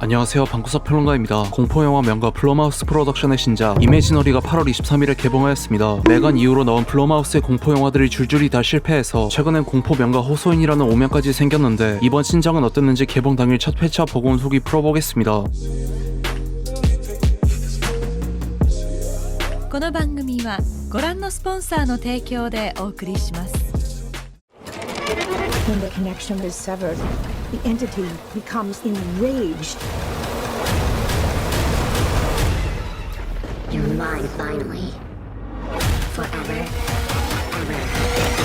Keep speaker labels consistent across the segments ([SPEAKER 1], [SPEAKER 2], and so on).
[SPEAKER 1] 안녕하세요 방구석 평론가입니다 공포영화 명가 플로마우스 프로덕션의 신작 이매지너리가 8월 23일에 개봉하였습니다 매간 이후로 나온 플로마우스의 공포영화들이 줄줄이 다 실패해서 최근엔 공포 명가 호소인이라는 오명까지 생겼는데 이번 신작은 어땠는지 개봉 당일 첫 회차 보고 온 후기 풀어보겠습니다
[SPEAKER 2] この番組はご覧のスポンサーの提供でお送りします
[SPEAKER 3] When the connection is severed, the entity becomes enraged.
[SPEAKER 4] You're mine finally. Forever. Ever.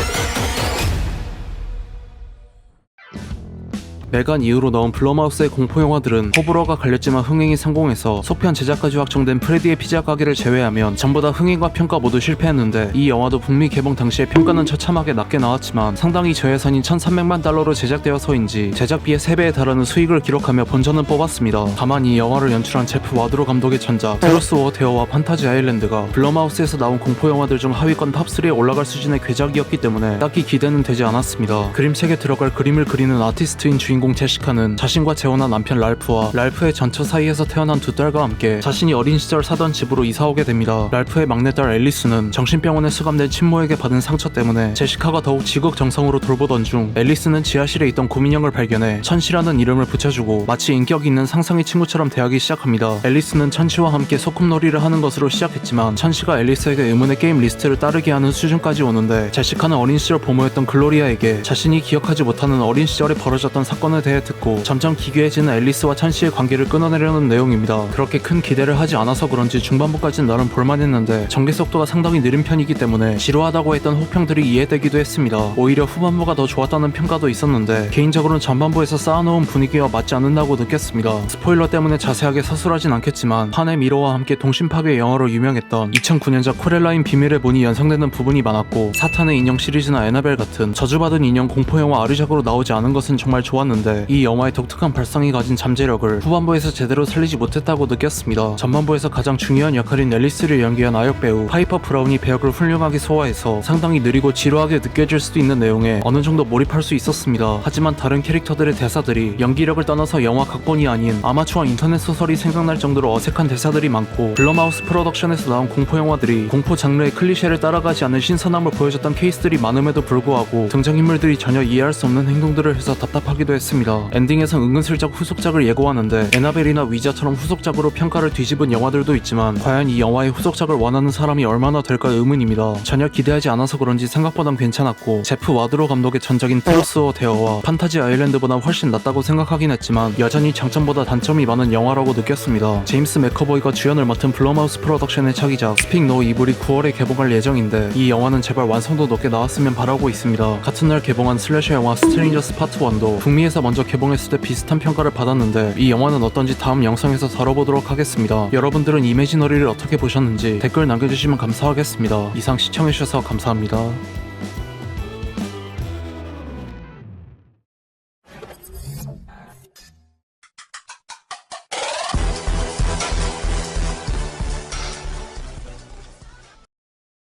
[SPEAKER 1] 매간 이후로 나온 플로마우스의 공포 영화들은 호불호가 갈렸지만 흥행이 성공해서 소편 제작까지 확정된 프레디의 피자 가게를 제외하면 전부 다 흥행과 평가 모두 실패했는데 이 영화도 북미 개봉 당시에 평가는 처참하게 낮게 나왔지만 상당히 저예산인 1300만 달러로 제작되어서인지 제작비의 3배에 달하는 수익을 기록하며 본전은 뽑았습니다. 다만 이 영화를 연출한 제프 와드로 감독의 전작 테로스 워테어와 판타지 아일랜드가 블러마우스에서 나온 공포 영화들 중 하위권 탑3에 올라갈 수준의 괴작이었기 때문에 딱히 기대는 되지 않았습니다. 그림책에 들어갈 그림을 그리는 아티스트인 주인 공 제시카는 자신과 재혼한 남편 랄프와 랄프의 전처 사이에서 태어난 두 딸과 함께 자신이 어린 시절 사던 집으로 이사오게 됩니다. 랄프의 막내딸 앨리스는 정신병원에 수감된 친모에게 받은 상처 때문에 제시카가 더욱 지극정성으로 돌보던 중 앨리스는 지하실에 있던 고민형을 발견해 천시라는 이름을 붙여주고 마치 인격 있는 상상의 친구처럼 대하기 시작합니다. 앨리스는 천시와 함께 소꿉놀이를 하는 것으로 시작했지만 천시가 앨리스에게 의문의 게임 리스트를 따르게 하는 수준까지 오는데 제시카는 어린 시절 보모였던 글로리아에게 자신이 기억하지 못하는 어린 시절에 벌어졌던 사건 에 대해 듣고 점점 기괴해지는 앨리스와 천시의 관계를 끊어내려는 내용입니다. 그렇게 큰 기대를 하지 않아서 그런지 중반부까지는 나름 볼만했는데 전개 속도가 상당히 느린 편이기 때문에 지루하다고 했던 호평들이 이해되기도 했습니다. 오히려 후반부가 더 좋았다는 평가도 있었는데 개인적으로는 전반부에서 쌓아놓은 분위기와 맞지 않는다고 느꼈습니다. 스포일러 때문에 자세하게 서술하진 않겠지만 판의 미로와 함께 동심파괴 영화로 유명했던 2009년작 코렐라인 비밀의 문이 연상되는 부분이 많았고 사탄의 인형 시리즈나 에나벨 같은 저주받은 인형 공포영화 아류작으로 나오지 않은 것은 정말 좋았는데 이 영화의 독특한 발상이 가진 잠재력을 후반부에서 제대로 살리지 못했다고 느꼈습니다. 전반부에서 가장 중요한 역할인 앨리스를 연기한 아역 배우 파이퍼 브라운이 배역을 훌륭하게 소화해서 상당히 느리고 지루하게 느껴질 수도 있는 내용에 어느 정도 몰입할 수 있었습니다. 하지만 다른 캐릭터들의 대사들이 연기력을 떠나서 영화 각본이 아닌 아마추어 인터넷 소설이 생각날 정도로 어색한 대사들이 많고 블럼하우스 프로덕션에서 나온 공포 영화들이 공포 장르의 클리셰를 따라가지 않는 신선함을 보여줬던 케이스들이 많음에도 불구하고 등장인물들이 전혀 이해할 수 없는 행동들을 해서 답답하기도 했습니다. 엔딩에선 은근슬쩍 후속작을 예고하는데 에나벨이나 위자처럼 후속작으로 평가를 뒤집은 영화들도 있지만 과연 이 영화의 후속작을 원하는 사람이 얼마나 될까 의문입니다. 전혀 기대하지 않아서 그런지 생각보단 괜찮았고 제프 와드로 감독의 전작인 테로스워 데어와 판타지 아일랜드보다 훨씬 낫다고 생각하긴 했지만 여전히 장점보다 단점이 많은 영화라고 느꼈습니다. 제임스 맥커보이가 주연을 맡은 블럼하우스 프로덕션의 차기작 스픽 노 이블이 9월에 개봉할 예정인데 이 영화는 제발 완성도 높게 나왔으면 바라고 있습니다. 같은 날 개봉한 슬래셔 영화 스트레인저스 파트 1도 북미 에서 먼저 개봉했을 때 비슷한 평가를 받았는데 이 영화는 어떤지 다음 영상에서 다뤄보도록 하겠습니다. 여러분들은 이매지너리를 어떻게 보셨는지 댓글 남겨주시면 감사하겠습니다. 이상 시청해주셔서 감사합니다.